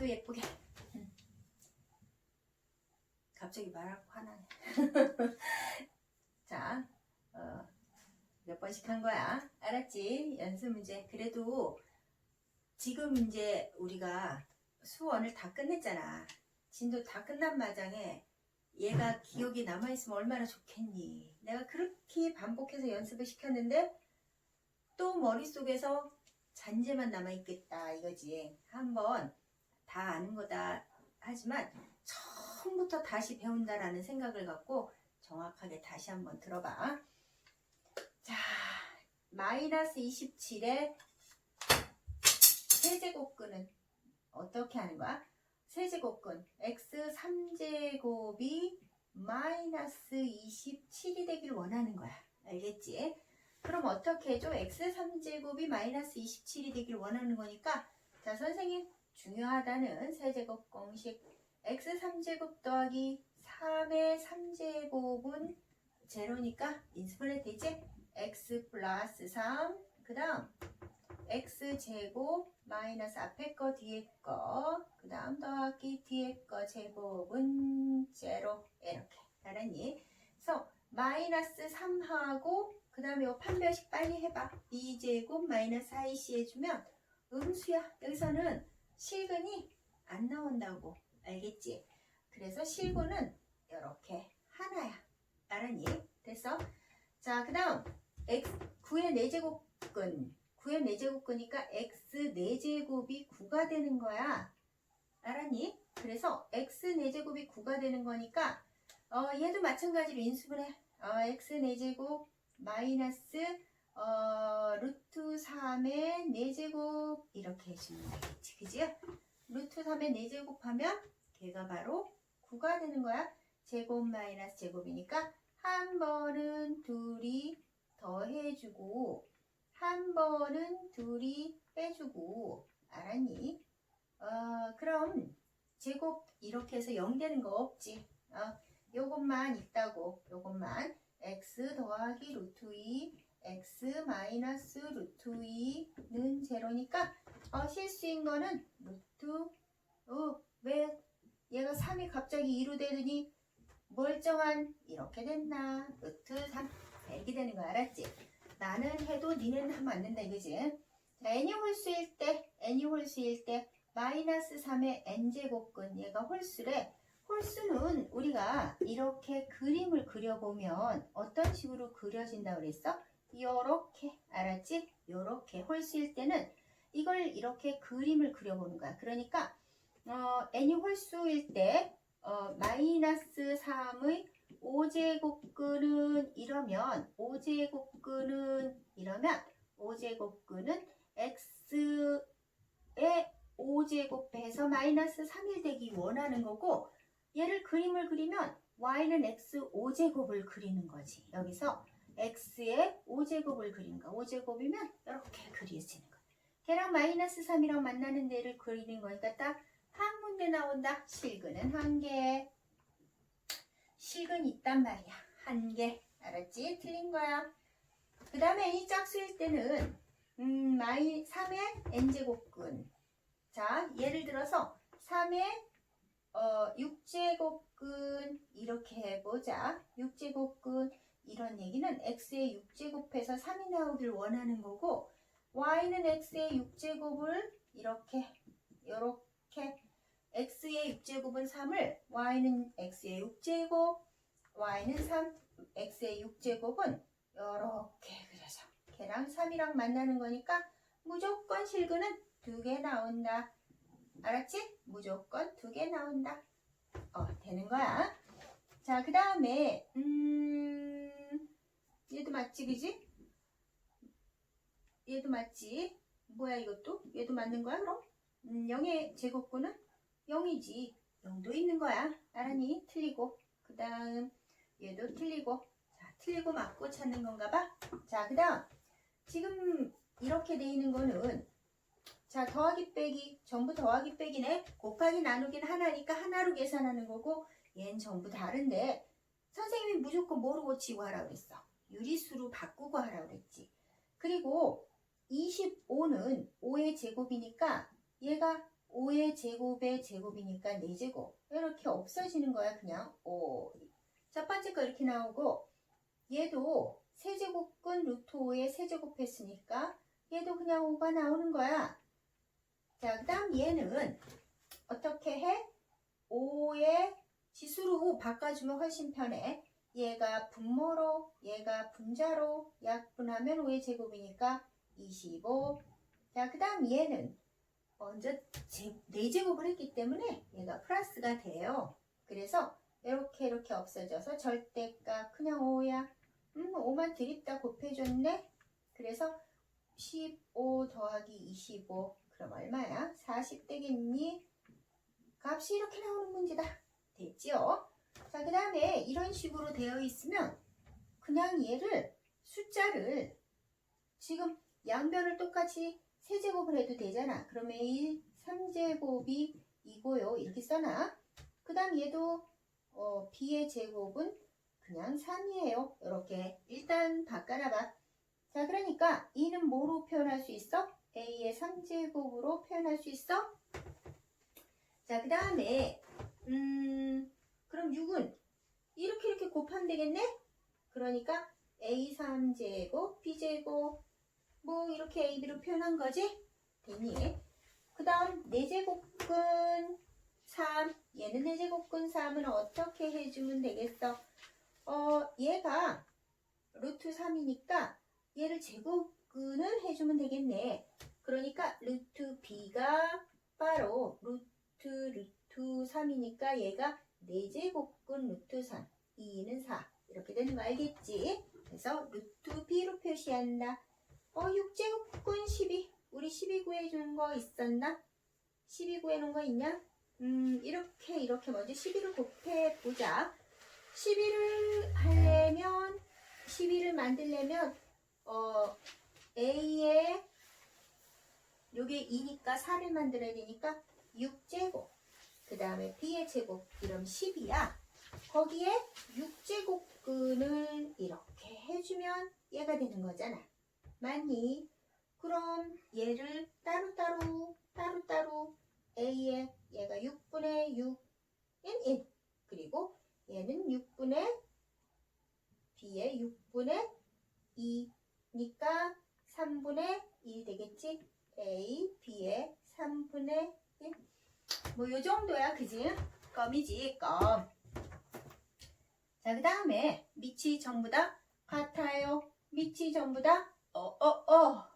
나도 예쁘게. 음. 갑자기 말하고 화나네. 자, 어, 몇 번씩 한 거야. 알았지? 연습 문제. 그래도 지금 이제 우리가 수원을 다 끝냈잖아. 진도 다 끝난 마장에 얘가 기억이 남아있으면 얼마나 좋겠니? 내가 그렇게 반복해서 연습을 시켰는데 또 머릿속에서 잔재만 남아있겠다 이거지. 한번 다 아는 거다 하지만 처음부터 다시 배운다라는 생각을 갖고 정확하게 다시 한번 들어봐. 자, 마이너스 27에 세제곱근은 어떻게 하는 거야? 세제곱근 x 3제곱이 마이너스 27이 되길 원하는 거야. 알겠지? 그럼 어떻게 해줘? x 3제곱이 마이너스 27이 되길 원하는 거니까 자 선생님 중요하다는 세제곱 공식 x 3제곱 더하기 3의 3제곱은 제로니까 인수분해 되지? x 플러스 3 그 다음 x제곱 마이너스 앞에 거 뒤에 거 그 다음 더하기 뒤에 거 제곱은 제로 이렇게 알았니? 그래서 마이너스 3하고 그 다음에 요 판별식 빨리 해봐 2제곱 마이너스 4이 씨 해주면 음수야 여기서는 실근이 안 나온다고 알겠지? 그래서 실근은 이렇게 하나야 알았니? 됐어? 자 그 다음 x 9의 4제곱근 9의 4제곱근이니까 x 4제곱이 9가 되는 거야. 알았니? 그래서 x 4제곱이 9가 되는 거니까 어, 얘도 마찬가지로 인수분해. 어, x 4제곱 마이너스 어, 루트 3의 4제곱 이렇게 해주면 되겠지. 그지? 루트 3의 4제곱 하면 걔가 바로 9가 되는 거야. 제곱 마이너스 제곱이니까 한 번은 둘이 더해주고 한 번은 둘이 빼주고 알았니? 어, 그럼 제곱 이렇게 해서 0 되는 거 없지. 어, 요것만 있다고. 요것만 x 더하기 루트 2 x 마이너스 루트 2는 제로니까 어, 실수인 거는 루트 어, 왜 얘가 3이 갑자기 2로 되더니 멀쩡한 이렇게 됐나 루트 3 이렇게 되는 거 알았지? 나는 해도 니는 하면 안 된다 이거지. 자, n이 홀수일 때, n이 홀수일 때 마이너스 3의 n제곱근 얘가 홀수래. 홀수는 우리가 이렇게 그림을 그려보면 어떤 식으로 그려진다 그랬어? 요렇게 알았지? 요렇게 홀수일 때는 이걸 이렇게 그림을 그려보는 거야. 그러니까 어, n이 홀수일 때 어, 마이너스 3의 5제곱근은 이러면 5제곱근은 이러면 5제곱근은 x의 5제곱해서 마이너스 3일 되기 원하는 거고 얘를 그림을 그리면 y는 x 5제곱을 그리는 거지. 여기서 x의 5제곱을 그리는 거. 5제곱이면 이렇게 그려지는 거야. 걔랑 마이너스 3이랑 만나는 데를 그리는 거니까 딱 한 문제 나온다. 실근은 한 개. 실근 있단 말이야. 한 개. 알았지? 틀린 거야. 그 다음에 n이 짝수일 때는 음, 마이 3의 n제곱근. 자, 예를 들어서 3의 어, 6제곱근 이렇게 해보자. 6제곱근 이런 얘기는 x의 6제곱해서 3이 나오길 원하는 거고 y는 x의 6제곱을 이렇게 이렇게 x의 6제곱은 3을 y는 x의 6제곱 y는 3 x의 6제곱은 이렇게 그려져 걔랑 3이랑 만나는 거니까 무조건 실근은 두 개 나온다. 알았지? 무조건 두 개 나온다. 어 되는 거야. 자 그 다음에 음 얘도 맞지 그지? 얘도 맞지? 뭐야 이것도? 얘도 맞는 거야 그럼? 음, 0의 제곱근은 0이지 0도 있는 거야 알았니? 틀리고 그 다음 얘도 틀리고 자 틀리고 맞고 찾는 건가 봐 자 그 다음 지금 이렇게 돼 있는 거는 자 더하기 빼기 전부 더하기 빼기네 곱하기 나누기는 하나니까 하나로 계산하는 거고 얘는 전부 다른데 선생님이 무조건 뭐로 고치고 하라 그랬어 유리수로 바꾸고 하라 그랬지 그리고 25는 5의 제곱이니까 얘가 5의 제곱의 제곱이니까 4제곱 이렇게 없어지는 거야 그냥 5. 첫 번째 거 이렇게 나오고 얘도 세제곱근 루트 5에 세제곱 했으니까 얘도 그냥 5가 나오는 거야. 자, 그 다음 얘는 어떻게 해? 5의 지수로 바꿔주면 훨씬 편해. 얘가 분모로, 얘가 분자로 약분하면 5의 제곱이니까 25. 자, 그 다음 얘는 먼저 제, 4제곱을 했기 때문에 얘가 플러스가 돼요. 그래서 이렇게 이렇게 없어져서 절대값 그냥 5야. 음, 5만 드립다 곱해줬네. 그래서 15 더하기 25 그럼 얼마야? 40 되겠니? 값이 이렇게 나오는 문제다. 됐지요? 자, 그 다음에 이런 식으로 되어 있으면 그냥 얘를 숫자를 지금 양변을 똑같이 세제곱을 해도 되잖아. 그러면 이 3제곱이 이고요. 이렇게 써놔. 그 다음 얘도 어, b의 제곱은 그냥 3이에요. 이렇게 일단 바꿔놔봐. 자, 그러니까 이는 뭐로 표현할 수 있어? a의 3제곱으로 표현할 수 있어? 자, 그 다음에 음, 그럼 6은 이렇게 이렇게 곱하면 되겠네? 그러니까 a 3제곱, b제곱 뭐 이렇게 a, b로 표현한 거지? 됐니? 그 다음 4제곱근 3 얘는 4제곱근 3은 어떻게 해주면 되겠어? 어 얘가 루트 3이니까 얘를 제곱근을 해주면 되겠네. 그러니까 루트 b가 바로 루트 루트 3이니까 얘가 4제곱근 루트 3 2는 4 이렇게 되는 거 알겠지? 그래서 루트 b로 표시한다. 어 6제곱근 12 우리 12 구해주는 거 있었나? 12 구해놓은 거 있냐? 음 이렇게 이렇게 먼저 12를 곱해보자. 12를 하려면 12를 만들려면 어 A에 요게 2니까 4를 만들어야 되니까 6제곱 그 다음에 B의 제곱 이러면 10이야 거기에 6제곱근을 이렇게 해주면 얘가 되는 거잖아 맞니? 그럼 얘를 따로따로 따로따로 A에 얘가 6분의 6인 1 그리고 얘는 6분의 B의 6분의 2니까 3분의 1이 되겠지? A, B의 3분의 1. 뭐 요 정도야, 그지? 껌이지, 껌. 자, 그 다음에 밑이 전부 다 같아요. 밑이 전부 다 어, 어, 어.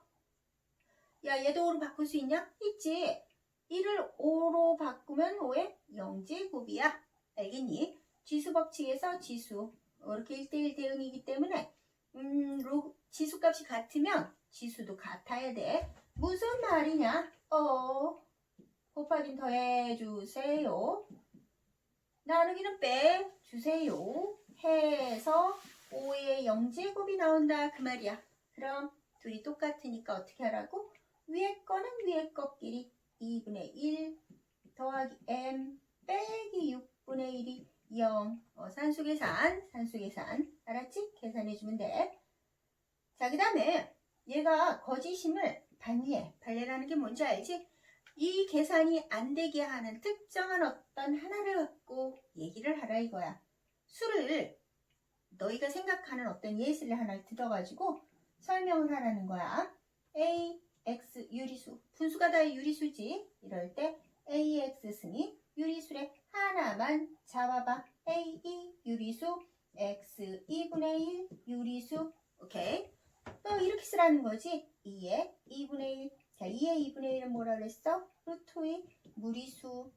야, 얘도 5로 바꿀 수 있냐? 있지. 1을 5로 바꾸면 5의 0제곱이야. 알겠니? 지수 법칙에서 지수. 이렇게 1대1 대응이기 때문에 음, 로, 지수값이 같으면 지수도 같아야 돼. 무슨 말이냐? 어, 곱하긴 더해주세요. 나누기는 빼주세요. 해서 5의 0제곱이 나온다. 그 말이야. 그럼 둘이 똑같으니까 어떻게 하라고? 위에 거는 위에 거끼리 2분의 1 더하기 m 빼기 6분의 1이 0. 어, 산수계산, 산수계산. 알았지? 계산해주면 돼. 자, 그 다음에 얘가 거짓임을 반리해. 반례라는 게 뭔지 알지? 이 계산이 안 되게 하는 특정한 어떤 하나를 갖고 얘기를 하라 이거야. 수를 너희가 생각하는 어떤 예시를 하나를 들어가지고 설명을 하라는 거야. A, X 유리수. 분수가 다 유리수지. 이럴 때 AX 승이 유리수래 하나만 잡아봐. A, 2 유리수, X 2분의 1 유리수. 오케이. 또 이렇게 쓰라는 거지. 2의 2분의 1. 자, 2의 2분의 1은 뭐라 그랬어? 루트의 무리수.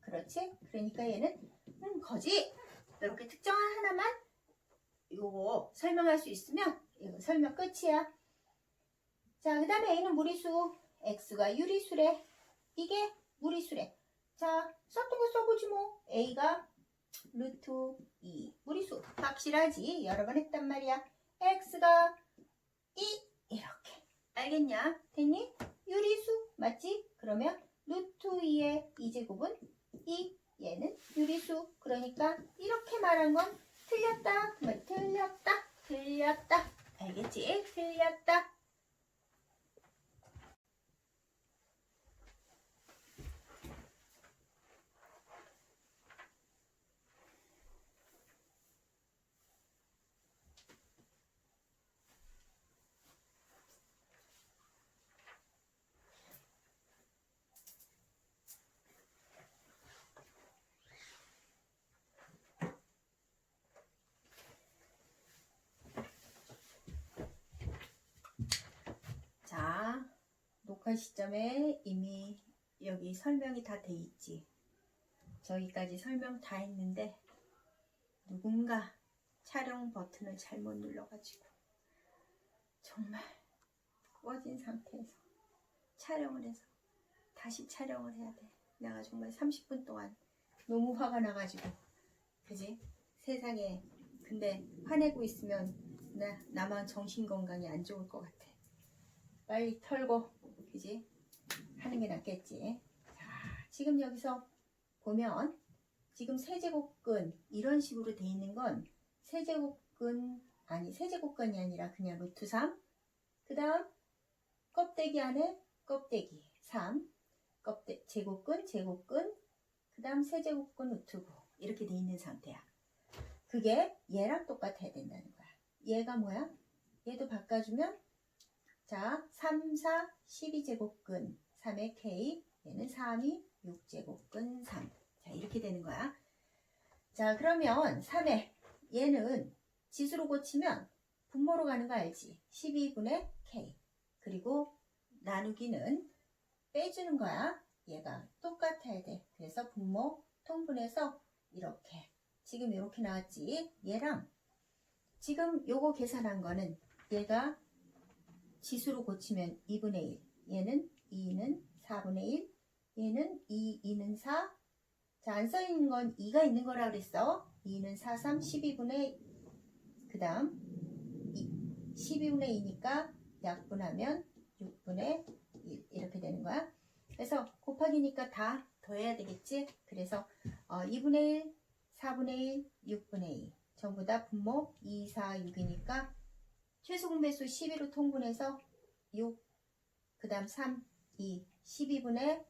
그렇지? 그러니까 얘는 음, 거지. 이렇게 특정한 하나만 요거 설명할 수 있으면 이거 설명 끝이야. 자, 그 다음에 A는 무리수, X가 유리수래. 이게 무리수래. 자, 썼던 거 써보지 뭐. A가 루트 2. 무리수. 확실하지? 여러 번 했단 말이야. X가 2. 이렇게. 알겠냐? 됐니? 유리수. 맞지? 그러면 루트 2의 2제곱은 2. 얘는 유리수. 그러니까 이렇게 말한 건 틀렸다. 뭐 틀렸다. 틀렸다. 알겠지? 틀렸다. 녹화 시점에 이미 여기 설명이 다 돼 있지. 저기까지 설명 다 했는데 누군가 촬영 버튼을 잘못 눌러가지고 정말 꺼진 상태에서 촬영을 해서 다시 촬영을 해야 돼. 내가 정말 30분 동안 너무 화가 나가지고 그지? 세상에 근데 화내고 있으면 나, 나만 정신 건강이 안 좋을 것 같아. 빨리 털고 그지? 하는 게 낫겠지. 자, 지금 여기서 보면 지금 세제곱근 이런 식으로 돼 있는 건 세제곱근 아니 세제곱근이 아니라 그냥 루트 3. 그 다음 껍데기 안에 껍데기 3. 껍데 제곱근 제곱근 그 다음 세제곱근 루트 9 이렇게 돼 있는 상태야. 그게 얘랑 똑같아야 된다는 거야. 얘가 뭐야? 얘도 바꿔주면 자 3, 4, 12제곱근 3의 K 얘는 3이 6제곱근 3. 자 이렇게 되는 거야. 자 그러면 3의 얘는 지수로 고치면 분모로 가는 거 알지? 12분의 K 그리고 나누기는 빼주는 거야. 얘가 똑같아야 돼. 그래서 분모 통분해서 이렇게 지금 이렇게 나왔지. 얘랑 지금 요거 계산한 거는 얘가 지수로 고치면 2분의 1. 얘는 2는 4분의 1. 얘는 2, 2는 4. 자, 안 써있는 건 2가 있는 거라 그랬어. 2는 4, 3, 12분의 그 다음 12분의 2니까 약분하면 6분의 1 이렇게 되는 거야. 그래서 곱하기니까 다 더해야 되겠지. 그래서 어, 2분의 1, 4분의 1, 6분의 2 전부 다 분모 2, 4, 6이니까 최소 공배수 12로 통분해서 6, 그 다음 3, 2, 12분의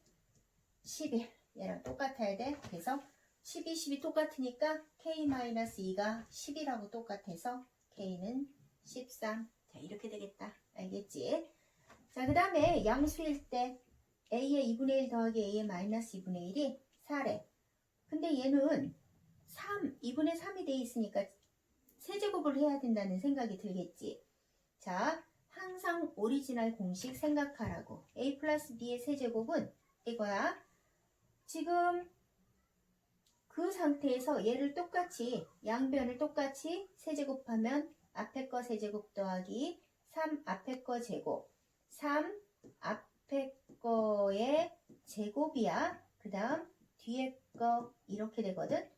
11 얘랑 똑같아야 돼. 그래서 12, 12 똑같으니까 K-2가 10이라고 똑같아서 K는 13. 자, 이렇게 되겠다. 알겠지? 자, 그 다음에 양수일 때 A의 2분의 1 더하기 A의 마이너스 2분의 1이 4래. 근데 얘는 3, 2분의 3이 돼 있으니까 세제곱을 해야 된다는 생각이 들겠지. 자, 항상 오리지널 공식 생각하라고. A 플러스 B의 세제곱은 이거야. 지금 그 상태에서 얘를 똑같이 양변을 똑같이 세제곱하면 앞에 거 세제곱 더하기 3 앞에 거 제곱 3 앞에 거의 제곱이야. 그 다음 뒤에 거 이렇게 되거든.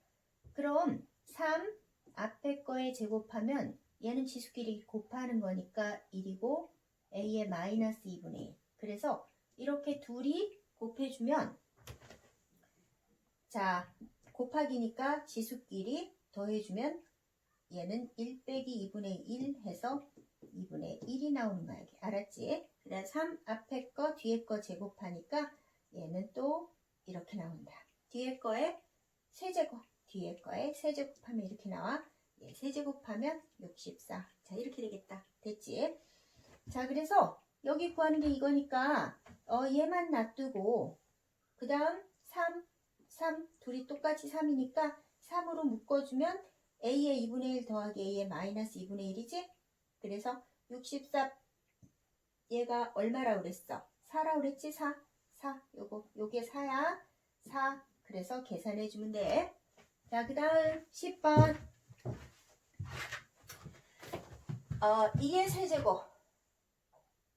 그럼 3 앞에 거에 제곱하면 얘는 지수끼리 곱하는 거니까 1이고 A의 마이너스 2분의 1. 그래서 이렇게 둘이 곱해주면 자 곱하기니까 지수끼리 더해주면 얘는 1 빼기 2분의 1 해서 2분의 1이 나오는 거야. 알았지? 그 다음 3 앞에 거 뒤에 거 제곱하니까 얘는 또 이렇게 나온다. 뒤에 거에 세제곱 뒤에 거에 세제곱하면 이렇게 나와. 예, 세제곱하면 64. 자 이렇게 되겠다. 됐지? 자 그래서 여기 구하는 게 이거니까 어, 얘만 놔두고 그 다음 3 3 둘이 똑같이 3이니까 3으로 묶어주면 A의 2분의 1 더하기 A의 마이너스 2분의 1이지? 그래서 64 얘가 얼마라고 그랬어? 4라고 그랬지? 4 4 요거 요게 4야 4 그래서 계산해 주면 돼. 자, 그 다음 10번. 어, 2의 세제곱.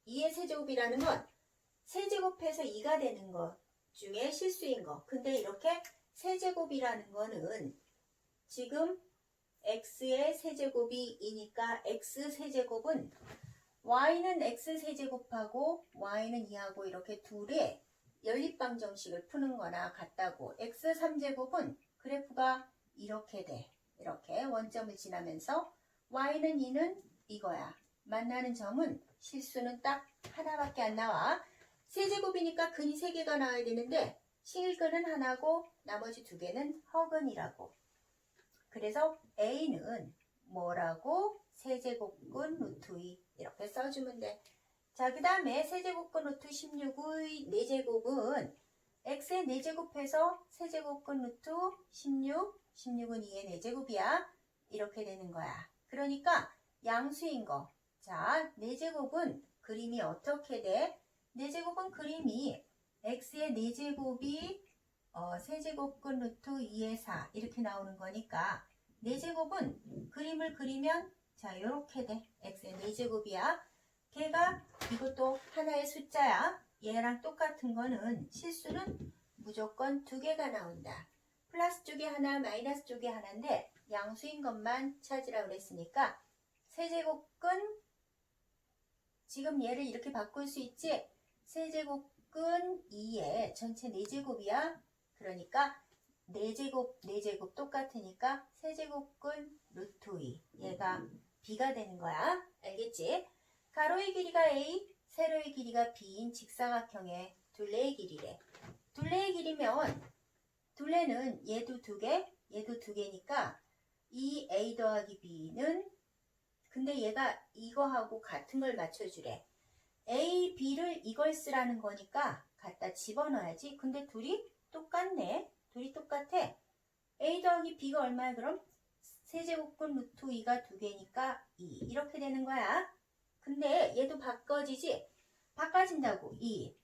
2의 세제곱이라는 건 세제곱해서 2가 되는 것 중에 실수인 거. 근데 이렇게 세제곱이라는 거는 지금 x의 세제곱이 2니까 x 세제곱은 y는 x 세제곱하고 y는 2하고 이렇게 둘의 연립방 정식을 푸는 거나 같다고 x 3제곱은 그래프가 이렇게 돼. 이렇게 원점을 지나면서 y는 2는 이거야. 만나는 점은 실수는 딱 하나밖에 안 나와. 세제곱이니까 근이 3개가 나와야 되는데 실근은 하나고 나머지 두 개는 허근이라고. 그래서 A는 뭐라고? 세제곱근 루트 2 이렇게 써주면 돼. 자, 그 다음에 세제곱근 루트 16의 4제곱은 x의 4제곱해서 세제곱근 루트 16, 16은 2의 4제곱이야. 이렇게 되는 거야. 그러니까 양수인 거. 자, 4제곱은 그림이 어떻게 돼? 네제곱은 그림이 x의 네제곱이 어, 세제곱근 루트 2의 4 이렇게 나오는 거니까 네제곱은 그림을 그리면 자 요렇게 돼 x의 네제곱이야 걔가 이것도 하나의 숫자야 얘랑 똑같은 거는 실수는 무조건 두 개가 나온다 플러스 쪽에 하나 마이너스 쪽에 하나인데 양수인 것만 찾으라 그랬으니까 세제곱근 지금 얘를 이렇게 바꿀 수 있지? 세제곱근 2에 전체 4제곱이야. 그러니까 4제곱 4제곱 똑같으니까 세제곱근 루트 2 얘가 b가 되는 거야. 알겠지? 가로의 길이가 a 세로의 길이가 b인 직사각형의 둘레의 길이래. 둘레의 길이면 둘레는 얘도 두 개, 얘도 두 개니까 이 a 더하기 b는 근데 얘가 이거하고 같은 걸 맞춰주래. a, b를 이걸 쓰라는 거니까 갖다 집어넣어야지. 근데 둘이 똑같네. 둘이 똑같아. a 더하기 b가 얼마야 그럼? 세제곱근 루트 2가 두 개니까 2 이렇게 되는 거야. 근데 얘도 바꿔지지? 바꿔진다고 2.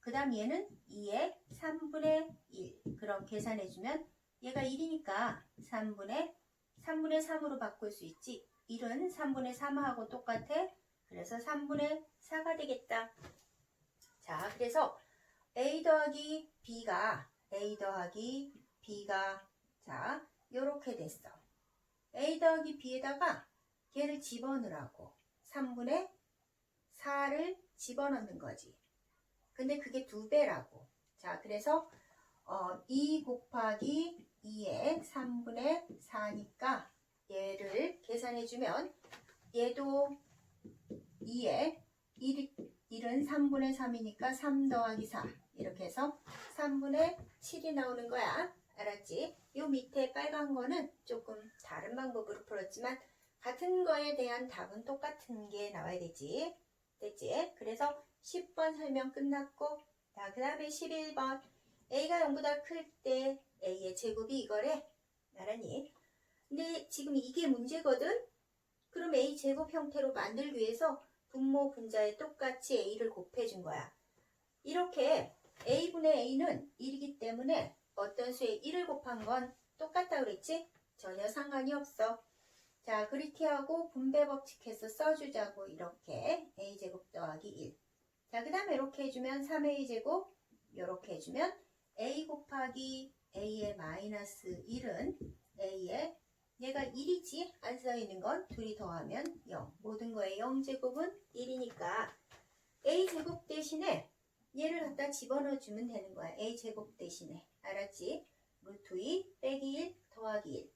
그 다음 얘는 2의 3분의 1. 그럼 계산해주면 얘가 1이니까 3분의 3분의 3으로 바꿀 수 있지. 1은 3분의 3하고 똑같아. 그래서 3분의 4가 되겠다. 자, 그래서 a 더하기 b가 a 더하기 b가 자, 요렇게 됐어. a 더하기 b에다가 걔를 집어넣으라고 3분의 4를 집어넣는 거지. 근데 그게 두 배라고. 자, 그래서 어, 2 곱하기 2의 3분의 4니까 얘를 계산해주면 얘도 2에 1, 1은 3분의 3이니까 3 더하기 4 이렇게 해서 3분의 7이 나오는 거야. 알았지? 요 밑에 빨간 거는 조금 다른 방법으로 풀었지만 같은 거에 대한 답은 똑같은 게 나와야 되지. 됐지? 그래서 10번 설명 끝났고 자, 그 다음에 11번 a가 0보다 클 때 a의 제곱이 이거래. 알았니? 근데 지금 이게 문제거든? 그럼 a 제곱 형태로 만들기 위해서 분모 분자에 똑같이 a를 곱해준 거야. 이렇게 a분의 a는 1이기 때문에 어떤 수에 1을 곱한 건 똑같다 그랬지? 전혀 상관이 없어. 자, 그리티하고 분배 법칙해서 써주자고 이렇게 a제곱 더하기 1. 자, 그 다음에 이렇게 해주면 3a제곱 이렇게 해주면 a 곱하기 a의 마이너스 1은 a의 얘가 1이지 안 써있는 건 둘이 더하면 0 모든 거의 0제곱은 1이니까 a제곱 대신에 얘를 갖다 집어넣어 주면 되는 거야. A제곱 대신에. 알았지? 루트 2 빼기 1 더하기 1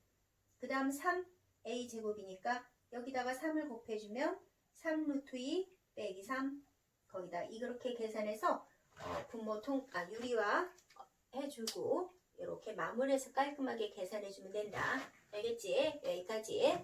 그 다음 3 a제곱이니까 여기다가 3을 곱해주면 3 루트 2 빼기 3 거기다 이렇게 계산해서 어, 분모 통, 아, 유리화 해주고 이렇게 마무리해서 깔끔하게 계산해주면 된다. 알겠지? 여기까지.